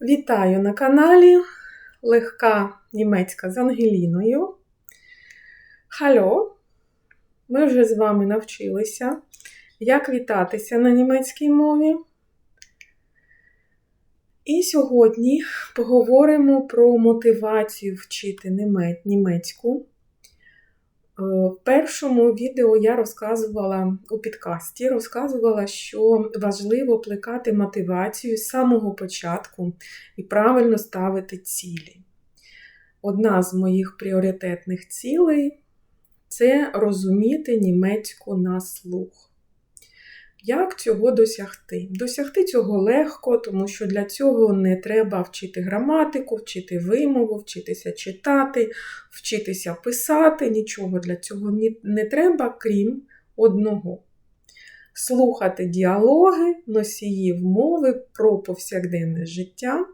Вітаю на каналі Легка німецька з Ангеліною. Хальо! Ми вже з вами навчилися, як вітатися на німецькій мові. І сьогодні поговоримо про мотивацію вчити німецьку. Е, в першому відео я розказувала у підкасті, розказувала, що важливо плекати мотивацію з самого початку і правильно ставити цілі. Одна з моїх пріоритетних цілей це розуміти німецьку на слух. Як цього досягти? Досягти цього легко, тому що для цього не треба вчити граматику, вчити вимову, вчитися читати, вчитися писати. Нічого для цього не треба, крім одного. Слухати діалоги, носіїв мови про повсякденне життя.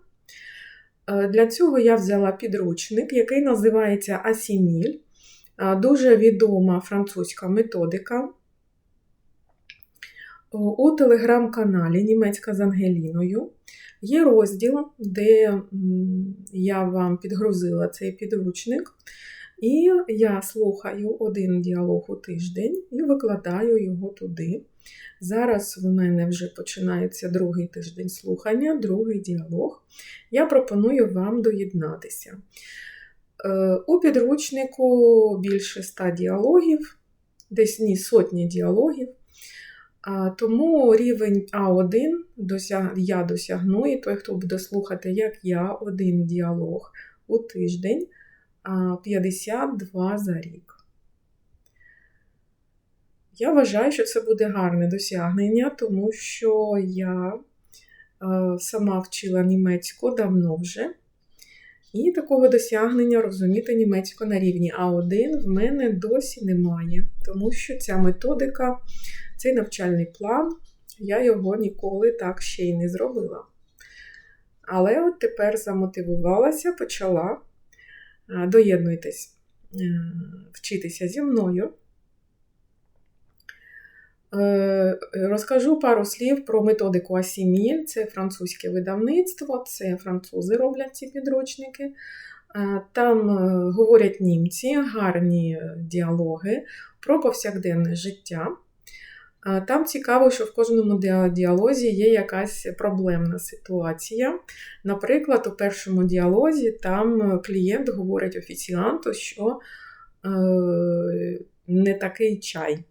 Е, для цього я взяла підручник, який називається Асіміль, е, дуже відома французька методика. У телеграм-каналі Німецька з Ангеліною є розділ, де я вам підгрузила цей підручник, і я слухаю один діалог у тиждень і викладаю його туди. Зараз в мене вже починається другий тиждень слухання, другий діалог. Я пропоную вам доєднатися. Е, у підручнику більше ста діалогів, десь ні сотні діалогів. Тому рівень А1 досяг, я досягну, і той, хто буде слухати, як я, один діалог у тиждень 52 за рік. Я вважаю, що це буде гарне досягнення, тому що я сама вчила німецьку давно вже. І такого досягнення розуміти німецьку на рівні А1 в мене досі немає, тому що ця методика цей навчальний план, я його ніколи так ще й не зробила. Але от тепер замотивувалася, почала. Доєднуйтесь, е, вчитися зі мною. Е, розкажу пару слів про методику Асіміль. Це французьке видавництво, це французи роблять ці підручники. Е, там говорять німці гарні діалоги про повсякденне життя. Там цікаво, що в кожному діалозі є якась проблемна ситуація. Наприклад, у першому діалозі там клієнт говорить офіціанту, що е, не такий чай.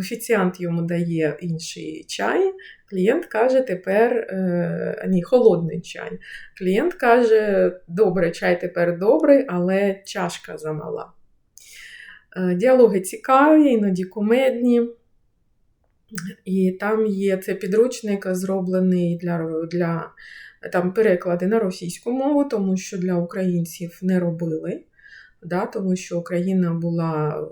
Офіціант йому дає інший чай, клієнт каже, тепер е, ні, холодний чай. Клієнт каже, добре, чай тепер добрий, але чашка замала. Е, діалоги цікаві, іноді кумедні. І там є цей підручник, зроблений для для там переклади на російську мову, тому що для українців не робили, да, тому що Україна була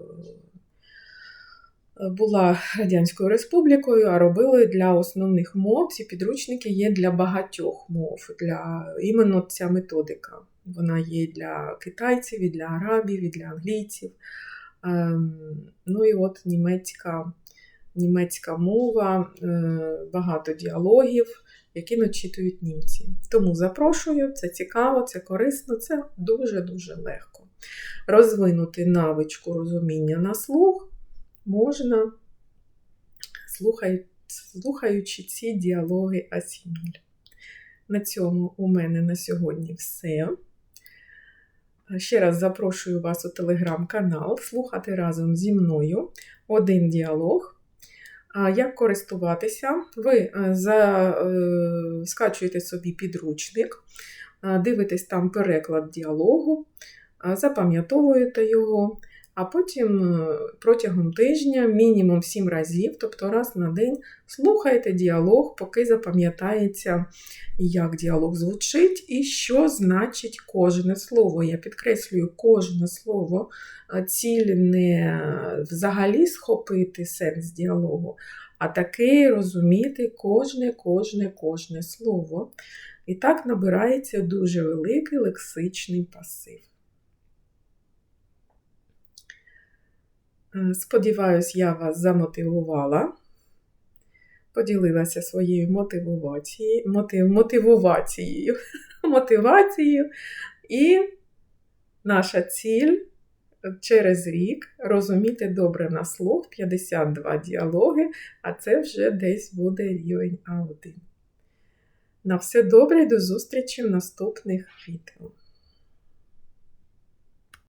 була Радянською Республікою, а робили для основних мов. Ці підручники є для багатьох мов. Для Іменно ця методика. Вона є для китайців, і для арабів, і для англійців. Ем, ну і от німецька німецька мова, е, багато діалогів, які начитують німці. Тому запрошую, це цікаво, це корисно, це дуже-дуже легко. Розвинути навичку розуміння на слух можна, слухаючи ці діалоги Асіміль. На цьому у мене на сьогодні все. Ще раз запрошую вас у телеграм-канал слухати разом зі мною один діалог як користуватися? Ви е, е, скачуєте собі підручник, дивитесь там переклад діалогу, запам'ятовуєте його, а потім е, протягом тижня, мінімум 7 разів, тобто раз на день, слухайте діалог, поки запам'ятається, як діалог звучить і що значить кожне слово. Я підкреслюю кожне слово, ціль не взагалі схопити сенс діалогу, а таки розуміти кожне, кожне, кожне слово. І так набирається дуже великий лексичний пасив. Сподіваюсь, я вас замотивувала. поділилася своєю мотивацією, мотив, мотивувацією, мотивацією. І наша ціль через рік розуміти добре на слух 52 діалоги, а це вже десь буде рівень А1. На все добре, до зустрічі в наступних відео.